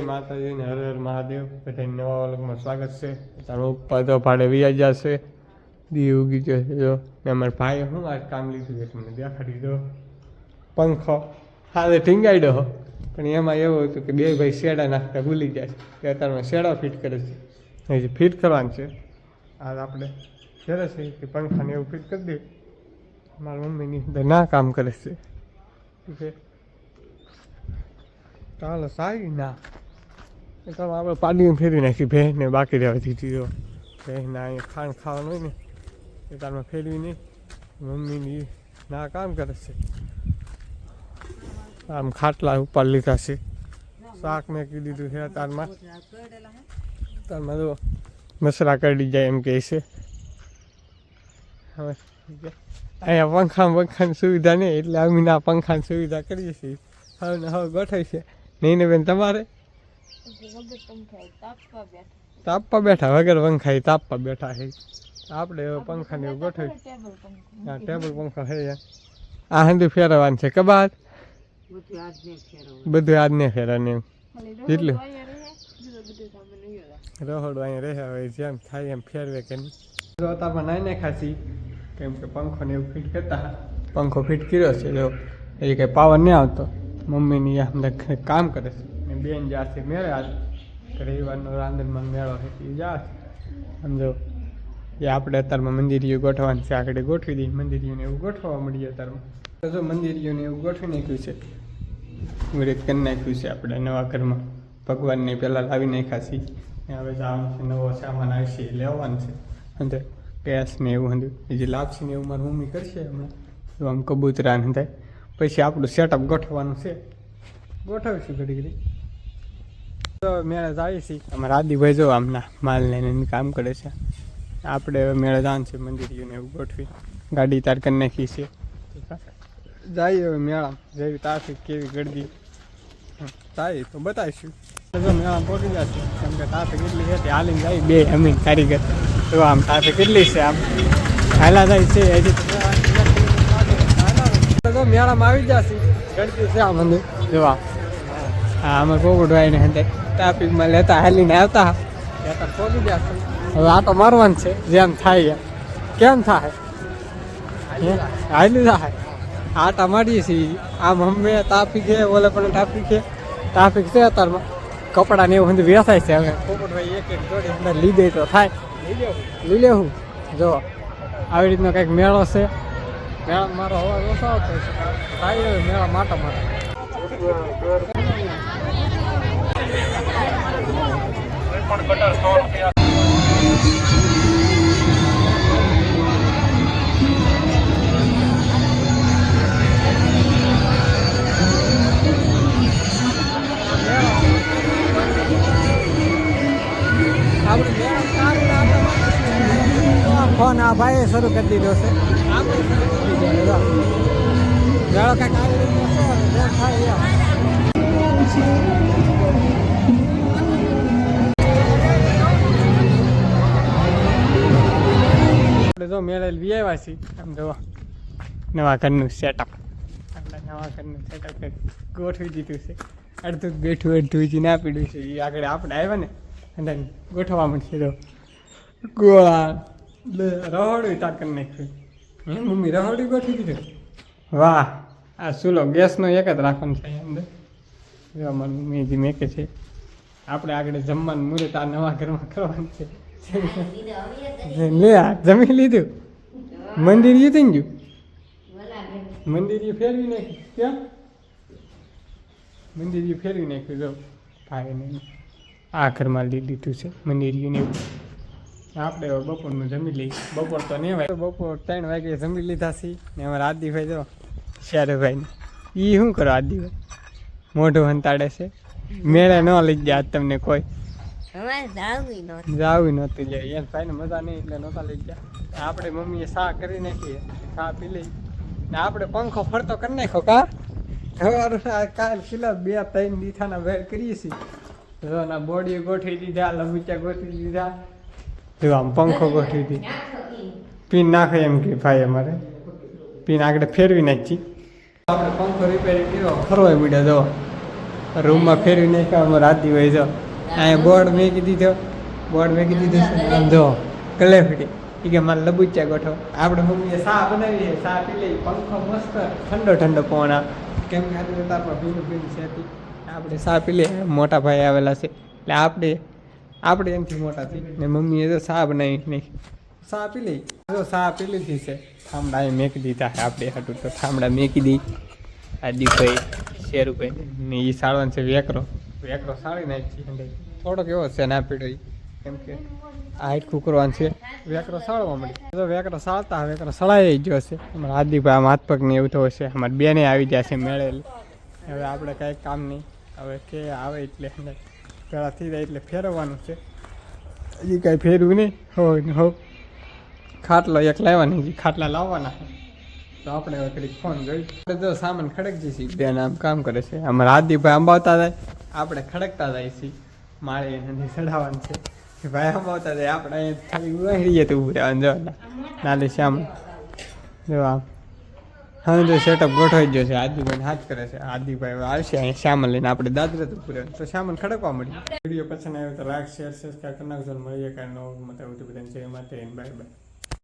માતાજીને હર હર મહાદેવ. બધા નવા વર્ગમાં સ્વાગત છે. તારો ઉપર તો ભાડે વ્યાજ જશે. દી ઉગી જશે જો. ને અમારા ભાઈએ શું આજ કામ લીધું છે તમને દેખાડી દો. પંખો. હાલે દો પણ એમાં એવું હતું કે બે ભાઈ શેડા નાખતા ભૂલી જાય કે અત્યારમાં શેડા ફિટ કરે છે. હજી ફિટ કરવાનું છે. આજ આપણે કરે છે કે પંખાને એવું ફિટ કરી દે મારા મમ્મીની અંદર ના કામ કરે છે. છે. ચાલો સારી ના. તો આપણે પાડીને ફેરવી નાખી ભેંસ ને બાકી રહેવા દીધી તો. ભેંસના અહીંયા ખાણ ખાવાનું હોય ને, એ તારમાં નહીં. મમ્મીની ના કામ કરે છે. આમ ખાટલા ઉપર લીધા છે. શાક મેં દીધું છે તારમાં તારમાં તો મસરા કરી જાય એમ કહે છે. હવે અહીંયા પંખા પંખાની સુવિધા નહીં, એટલે અમે ના પંખાની સુવિધા કરીએ છીએ. હવે હવે ગોઠવી છે નહીં ને બેન તમારે? તાપવા બેઠા, વગર પંખા તાપવા બેઠા છે. આપણે પંખા ને એવું હા ટેબલ પંખા છે આ હંધી ફેરવવાનું છે કબાટ બધું આજને ફેરવાનું એમ. કેટલું રહોડું અહીંયા રહે હવે જેમ થાય એમ ફેરવે કે જો તારમાં નાઈ ને ખાસી, કેમ કે પંખો ને એવું ફિટ કરતા પંખો ફિટ કર્યો છે, જો. એ કંઈ પાવર નહીં આવતો. મમ્મીની આમ કામ કરે છે. બેન જાશે મેળે રવિવારનો રાંધણમાં મેળો છે એ જાશે સમજો? એ આપણે અત્યારમાં મંદિરીઓ ગોઠવવાનું છે, આગળ ગોઠવી દઈએ, મંદિરીઓને એવું ગોઠવવા મળીએ અત્યારમાં. તો જો મંદિરીઓને એવું ગોઠવી નાખ્યું છે વ્રત કરી નાખ્યું છે આપણે નવા ઘરમાં. ભગવાનને પહેલાં લાવી નાખ્યા છીએ હવે જવાનું છે, નવો સામાન આવશે લેવાનું છે. અંદર ગેસ ને એવું હતું જે લાપસી ને એવું મારી મમ્મી કરશે હમણાં, તો આમ કબૂતરા ને થાય પછી આપણું સેટઅપ ગોઠવવાનું છે. ગોઠવીશું ઘડી ઘડી તો મેળે જઈએ છીએ. અમારા આદિભાઈ જો આમના માલ લઈને કામ કરે છે. આપણે હવે મેળે જવાનું છે ને એવું ગોઠવી. ગાડી તાર કરી નાખી છે. જઈએ હવે મેળા જેવી ટ્રાફિક કેવી ગળદી. જાય તો બતાવીશું. તો મેળા પહોંચી જશે કેમ કે ટ્રાફિક એટલી છે તે જાય બે અમીન કારીગર. તો આમ ટ્રાફિક કેટલી છે આમ. હાલા જાય છે તો મેળામાં આવી જશે ગળદી છે આ મંદિર. જોવા હા અમે પોપટભાઈને હંતે ટ્રાફિકમાં લેતા, હાલીને આવતા. પહોંચી જશે હવે આટો મારવાનું છે, જેમ થાય એમ. કેમ થાય? હાલી થાય આટા મારીએ છીએ આમ અમે ટ્રાફિક છે, ઓલે પણ ટ્રાફિક છે. ટ્રાફિક છે અત્યારમાં. કપડા ને એવું વેચાય છે હવે. એક અંદર લીધે તો થાય. લઈ લેવું. જો, આવી રીતનો કંઈક મેળો છે. મેળા મારો અવાજ ઓછો છે. થાય હવે મેળા માટા માટા શરૂ કરી દીધો છે. આપણે જો મેળે લઈ આવ્યા છીએ, આમ જોવા નવા ઘરનું સેટઅપ આપણે નવા ઘરનું સેટઅપ ગોઠવી દીધું છે. અડધું બેઠું, અડધું હજી ના પીડ્યું છે. એ આગળ આપણે આવ્યા ને, અને ગોઠવવા મળશે તો ગોળા. લે રહોડું તાર કરી નાખ્યું હે મમ્મી રહોડી ગોઠવી દીધું? વાહ. આ સુલો ગેસનો એક જ રાખવાનો છે અંદર. જો અમારી મમ્મીજી મેકે છે. આપણે આગળ જમવાનું મુહૂર્ત આ નવા ઘરમાં કરવાનું છે. લે આ જમી લીધું? મંદિર એ થઈ ગયું? મંદિર એ ફેરવી નાખ્યું. ક્યાં? મંદિર એ ફેરવી નાખ્યું જો. ભાઈને આ ઘરમાં લીધું છે મંદિર એને એવું. આપણે બપોરનું જમી લઈ બપોર તો નહીં ભાઈ બપોર ત્રણ વાગે જમી લીધા છે. ને અમારા આદિભાઈ જો શારુભાઈને. એ શું કરો આદિભાઈ? મોઢું હંતાડે છે. મેળે ન લઈ ગયા આજ તમને કોઈ. અમારે જાવું નહોતું. જાય એમ ભાઈને મજા નહીં એટલે નહોતા લઈ ગયા. આપણે મમ્મીએ શા કરી નાખીએ શા પી લઈ. ને આપણે પંખો ફરતો કરી નાખ્યો કા? સવારે કાલ કિલો બે ત્રણ દીઠાના વેર કરીએ છીએ. બોડી ગોઠવી દીધા લંબીચા ગોઠવી દીધા. જો આમ પંખો ગોઠવી દીધી પીન નાખે એમ કે ભાઈ અમારે. પીન આગળ ફેરવી નાખી. આપણે પંખો રિપેરિંગ કર્યો ફરવાય મળ્યા જો. રૂમમાં ફેરવી નાખ્યા અમે રાતી હોય જો. અહીંયા બોર્ડ મેકી દીધો. બોર્ડ મેકી દીધો આમ જો કલે ફીટી કે મારે લબુચ્યા ગોઠો આપણે મમ્મીએ સા બનાવી સા પી લઈ પંખો મસ્ત ઠંડો ઠંડો પવન કેમ કે આજે તારમાં ભીનું ભીનું છે. આપણે સા પી લઈએ. મોટા ભાઈ આવેલા છે. એટલે આપણે આપણે એમથી મોટા થઈ ને મમ્મીએ તો સા બનાવી નહીં સા પી લઈ? જો સા પી લીધી છે. થાંભળા એ મેકી દીધા આપણે હાટું તો થાંભળા મેકી દી. આદિભાઈ શેરુભાઈ. ને એ સાળવાનો છે વેકરો. વેકરો સાળી નાખી થોડોક એવો છે ના પીડો. કેમ કે આ હાઈટ કુકરવાનું છે. વેકરો સાળવા મળી. તો વેકરો સાળતા વેકરો સળાઈ ગયો છે અમારા આદિભાઈ આમ હાથ પગને એવું થયું છે. અમારી બેને આવી જાય છે મેળેલી. હવે આપણે કાંઈ કામ નહીં. હવે કે આવે એટલે થઈ જાય એટલે ફેરવવાનું છે. હજી કાંઈ ફેરવું નહીં. હોય ને હો ખાટલો એક લાવવાની હજી ખાટલા લાવવાના તો આપણે હવે ફોન જોઈ. તો સામાન ખડક છીએ. બેન આમ કામ કરે છે. અમારા આદિભાઈ અંબાવતા જાય. આપણે ખડકતા જાય છીએ. મારે એને ચડાવવાનું છે. ભાઈ અંબાવતા જાય. આપણે ખાલી ઉવાડીએ તો ઉભું રહેવાનું જો નાલે શ્યામ. આમ. હા તો સેટઅપ ગોઠવાઈ ગયો છે આદિભાઈ હાથ કરે છે. આદિભાઈ આવશે અહીં સામાન લઈને. આપણે દાદરે તો પૂરે. તો સામાન ખડકવા મળી વીડિયો પસંદ આવ્યો તો લાઈક શેર સબસ્ક્રાઈબ કરી નાખજો મળીએ કાંઈ નવું મત એવું બધાને જય માતા બાય બાય